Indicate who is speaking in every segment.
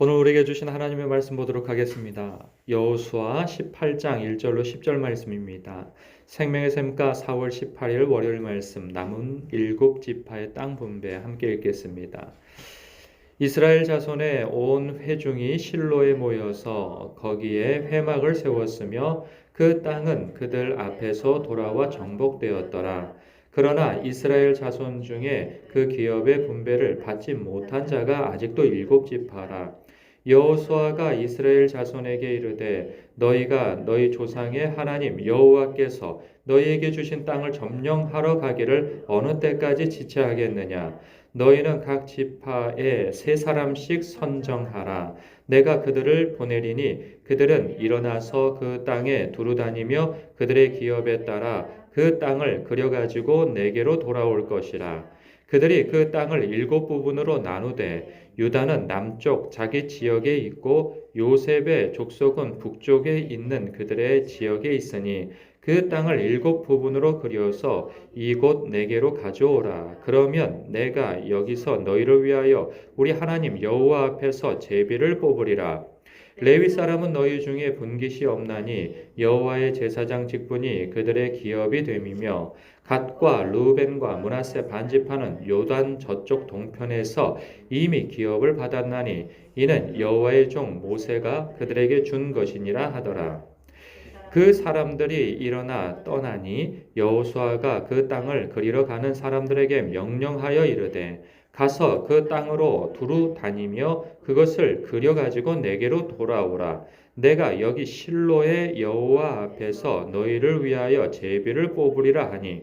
Speaker 1: 오늘 우리에게 주신 하나님의 말씀 보도록 하겠습니다. 여호수아 18장 1절로 10절 말씀입니다. 생명의 샘가 4월 18일 월요일 말씀 남은 일곱 지파의 땅 분배 함께 읽겠습니다. 이스라엘 자손의 온 회중이 실로에 모여서 거기에 회막을 세웠으며 그 땅은 그들 앞에서 돌아와 정복되었더라. 그러나 이스라엘 자손 중에 그 기업의 분배를 받지 못한 자가 아직도 일곱 지파라. 여호수아가 이스라엘 자손에게 이르되 너희가 너희 조상의 하나님 여호와께서 너희에게 주신 땅을 점령하러 가기를 어느 때까지 지체하겠느냐? 너희는 각 지파에 세 사람씩 선정하라. 내가 그들을 보내리니 그들은 일어나서 그 땅에 두루 다니며 그들의 기업에 따라 그 땅을 그려 가지고 내게로 돌아올 것이라 그들이 그 땅을 일곱 부분으로 나누되 유다는 남쪽 자기 지역에 있고 요셉의 족속은 북쪽에 있는 그들의 지역에 있으니 그 땅을 일곱 부분으로 그려서 이곳 내게로 가져오라. 그러면 내가 여기서 너희를 위하여 우리 하나님 여호와 앞에서 제비를 뽑으리라. 레위 사람은 너희 중에 분깃이 없나니 여호와의 제사장 직분이 그들의 기업이 됨이며 갓과 루벤과 문하세 반지파는 요단 저쪽 동편에서 이미 기업을 받았나니 이는 여호와의 종 모세가 그들에게 준 것이니라 하더라. 그 사람들이 일어나 떠나니 여호수아가 그 땅을 그리러 가는 사람들에게 명령하여 이르되 가서 그 땅으로 두루 다니며 그것을 그려 가지고 내게로 돌아오라. 내가 여기 실로의 여호와 앞에서 너희를 위하여 제비를 뽑으리라 하니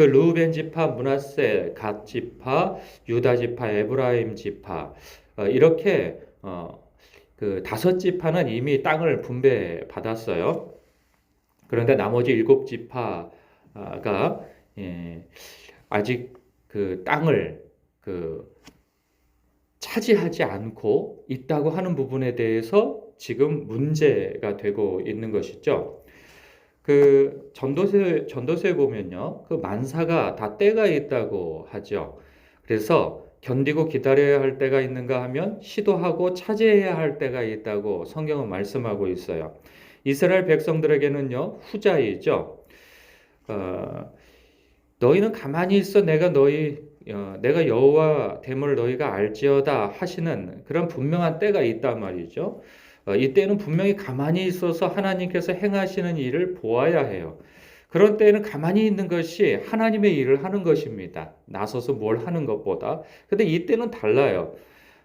Speaker 1: 그 루벤 지파, 문하세, 갓 지파, 유다 지파, 에브라임 지파 어, 이렇게 어, 그 다섯 지파는 이미 땅을 분배 받았어요. 그런데 나머지 일곱 지파가 예, 아직 그 땅을 그 차지하지 않고 있다고 하는 부분에 대해서 지금 문제가 되고 있는 것이죠. 그 전도서 전도서에 보면요, 그 만사가 다 때가 있다고 하죠. 그래서 견디고 기다려야 할 때가 있는가 하면 시도하고 차지해야 할 때가 있다고 성경은 말씀하고 있어요. 이스라엘 백성들에게는요, 후자이죠. 어, 너희는 가만히 있어 내가 너희 어, 내가 여호와 됨을 너희가 알지어다 하시는 그런 분명한 때가 있단 말이죠. 어, 이때는 분명히 가만히 있어서 하나님께서 행하시는 일을 보아야 해요. 그런 때에는 가만히 있는 것이 하나님의 일을 하는 것입니다. 나서서 뭘 하는 것보다. 근데 이때는 달라요.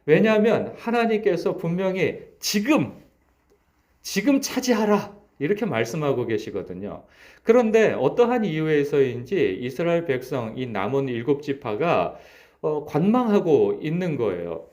Speaker 1: 왜냐하면 하나님께서 분명히 지금, 지금 차지하라. 이렇게 말씀하고 계시거든요. 그런데 어떠한 이유에서인지 이스라엘 백성, 이 남은 일곱 지파가 어, 관망하고 있는 거예요.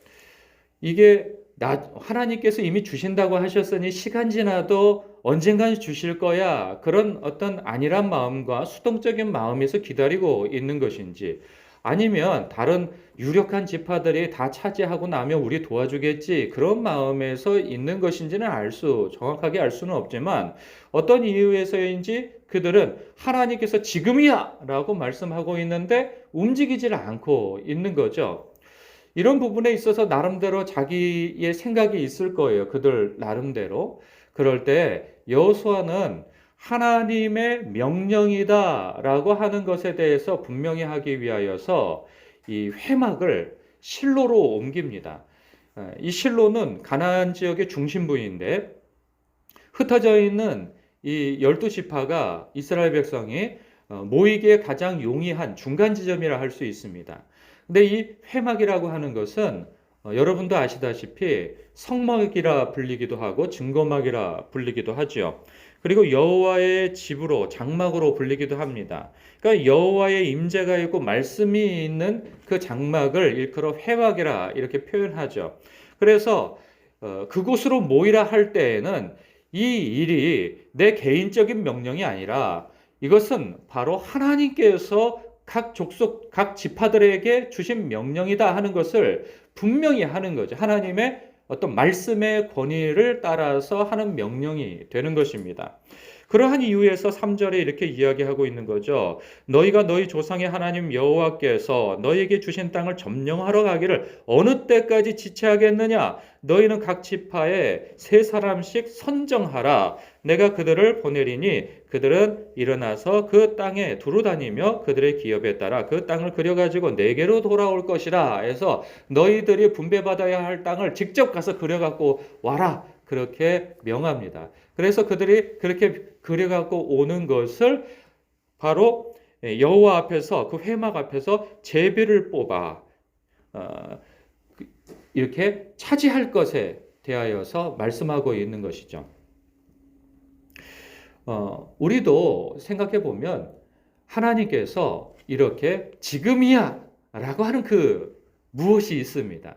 Speaker 1: 이게 나, 하나님께서 이미 주신다고 하셨으니 시간 지나도 언젠간 주실 거야. 그런 어떤 안일한 마음과 수동적인 마음에서 기다리고 있는 것인지 아니면 다른 유력한 지파들이 다 차지하고 나면 우리 도와주겠지. 그런 마음에서 있는 것인지는 알 수, 정확하게 알 수는 없지만 어떤 이유에서인지 그들은 하나님께서 지금이야! 라고 말씀하고 있는데 움직이질 않고 있는 거죠. 이런 부분에 있어서 나름대로 자기의 생각이 있을 거예요. 그들 나름대로. 그럴 때 여호수아는 하나님의 명령이다라고 하는 것에 대해서 분명히 하기 위하여서 이 회막을 실로로 옮깁니다. 이 실로는 가나안 지역의 중심부인데 흩어져 있는 이 열두 지파가 이스라엘 백성이 모이기에 가장 용이한 중간 지점이라 할 수 있습니다. 근데 이 회막이라고 하는 것은 어, 여러분도 아시다시피 성막이라 불리기도 하고 증거막이라 불리기도 하죠. 그리고 여호와의 집으로 장막으로 불리기도 합니다. 그러니까 여호와의 임재가 있고 말씀이 있는 그 장막을 일컬어 회막이라 이렇게 표현하죠. 그래서 어, 그곳으로 모이라 할 때에는 이 일이 내 개인적인 명령이 아니라 이것은 바로 하나님께서 각 족속, 각 지파들에게 주신 명령이다 하는 것을 분명히 하는 거죠. 하나님의 어떤 말씀의 권위를 따라서 하는 명령이 되는 것입니다. 그러한 이유에서 3절에 이렇게 이야기하고 있는 거죠. 너희가 너희 조상의 하나님 여호와께서 너희에게 주신 땅을 점령하러 가기를 어느 때까지 지체하겠느냐? 너희는 각 지파에 세 사람씩 선정하라. 내가 그들을 보내리니 그들은 일어나서 그 땅에 두루 다니며 그들의 기업에 따라 그 땅을 그려가지고 내게로 돌아올 것이라. 해서 너희들이 분배받아야 할 땅을 직접 가서 그려갖고 와라. 그렇게 명합니다. 그래서 그들이 그렇게 그려갖고 오는 것을 바로 여호와 앞에서 그 회막 앞에서 제비를 뽑아 어, 이렇게 차지할 것에 대하여서 말씀하고 있는 것이죠. 어, 우리도 생각해 보면 하나님께서 이렇게 지금이야 라고 하는 그 무엇이 있습니다.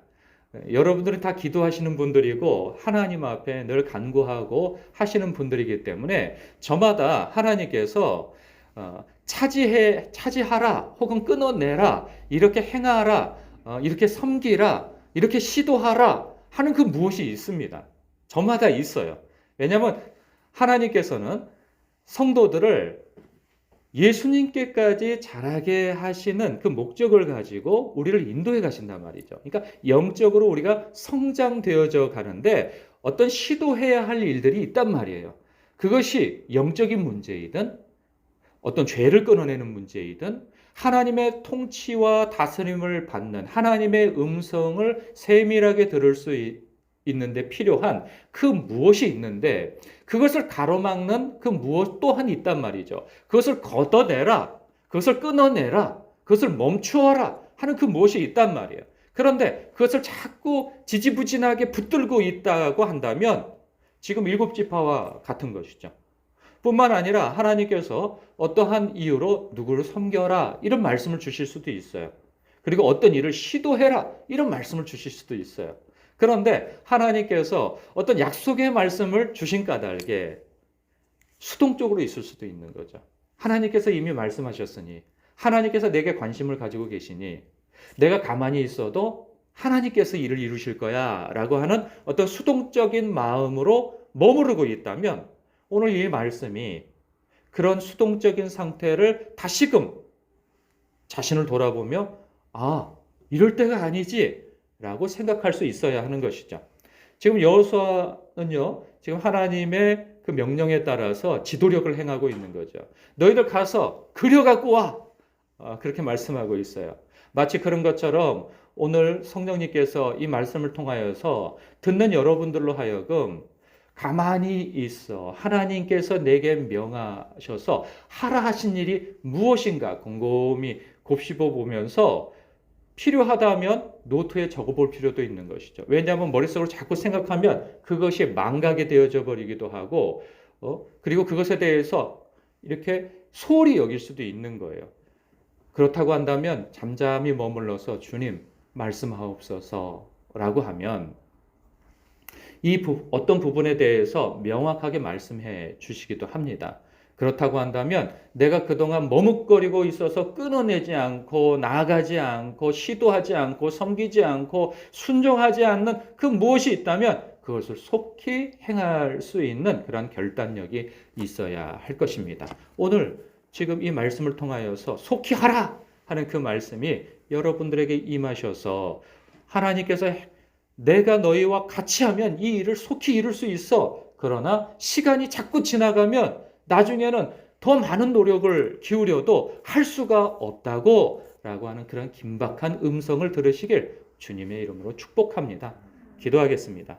Speaker 1: 여러분들은 다 기도하시는 분들이고 하나님 앞에 늘 간구하고 하시는 분들이기 때문에 저마다 하나님께서 어, 차지해 차지하라 혹은 끊어내라 이렇게 행하라 어, 이렇게 섬기라 이렇게 시도하라 하는 그 무엇이 있습니다. 저마다 있어요. 왜냐하면 하나님께서는 성도들을 예수님께까지 자라게 하시는 그 목적을 가지고 우리를 인도해 가신단 말이죠. 그러니까 영적으로 우리가 성장되어져 가는데 어떤 시도해야 할 일들이 있단 말이에요. 그것이 영적인 문제이든 어떤 죄를 끊어내는 문제이든 하나님의 통치와 다스림을 받는 하나님의 음성을 세밀하게 들을 수 있는데 필요한 그 무엇이 있는데 그것을 가로막는 그 무엇 또한 있단 말이죠. 그것을 걷어내라. 그것을 끊어내라. 그것을 멈추어라. 하는 그 무엇이 있단 말이에요. 그런데 그것을 자꾸 지지부진하게 붙들고 있다고 한다면 지금 일곱 지파와 같은 것이죠. 뿐만 아니라 하나님께서 어떠한 이유로 누구를 섬겨라 이런 말씀을 주실 수도 있어요. 그리고 어떤 일을 시도해라 이런 말씀을 주실 수도 있어요. 그런데 하나님께서 어떤 약속의 말씀을 주신 까닭에 수동적으로 있을 수도 있는 거죠. 하나님께서 이미 말씀하셨으니 하나님께서 내게 관심을 가지고 계시니 내가 가만히 있어도 하나님께서 일을 이루실 거야 라고 하는 어떤 수동적인 마음으로 머무르고 있다면 오늘 이 말씀이 그런 수동적인 상태를 다시금 자신을 돌아보며 아, 이럴 때가 아니지 라고 생각할 수 있어야 하는 것이죠. 지금 여호수아는요. 지금 하나님의 그 명령에 따라서 지도력을 행하고 있는 거죠. 너희들 가서 그려 갖고 와. 아, 그렇게 말씀하고 있어요. 마치 그런 것처럼 오늘 성령님께서 이 말씀을 통하여서 듣는 여러분들로 하여금 가만히 있어. 하나님께서 내게 명하셔서 하라 하신 일이 무엇인가 곰곰이 곱씹어 보면서 필요하다면 노트에 적어볼 필요도 있는 것이죠. 왜냐하면 머릿속으로 자꾸 생각하면 그것이 망각이 되어져 버리기도 하고, 어? 그리고 그것에 대해서 이렇게 소홀히 여길 수도 있는 거예요. 그렇다고 한다면 잠잠히 머물러서 주님 말씀하옵소서라고 하면 이 부, 어떤 부분에 대해서 명확하게 말씀해 주시기도 합니다. 그렇다고 한다면 내가 그동안 머뭇거리고 있어서 끊어내지 않고 나아가지 않고 시도하지 않고 섬기지 않고 순종하지 않는 그 무엇이 있다면 그것을 속히 행할 수 있는 그런 결단력이 있어야 할 것입니다. 오늘 지금 이 말씀을 통하여서 속히 하라 하는 그 말씀이 여러분들에게 임하셔서 하나님께서 내가 너희와 같이 하면 이 일을 속히 이룰 수 있어. 그러나 시간이 자꾸 지나가면 나중에는 더 많은 노력을 기울여도 할 수가 없다고 라고 하는 그런 긴박한 음성을 들으시길 주님의 이름으로 축복합니다. 기도하겠습니다.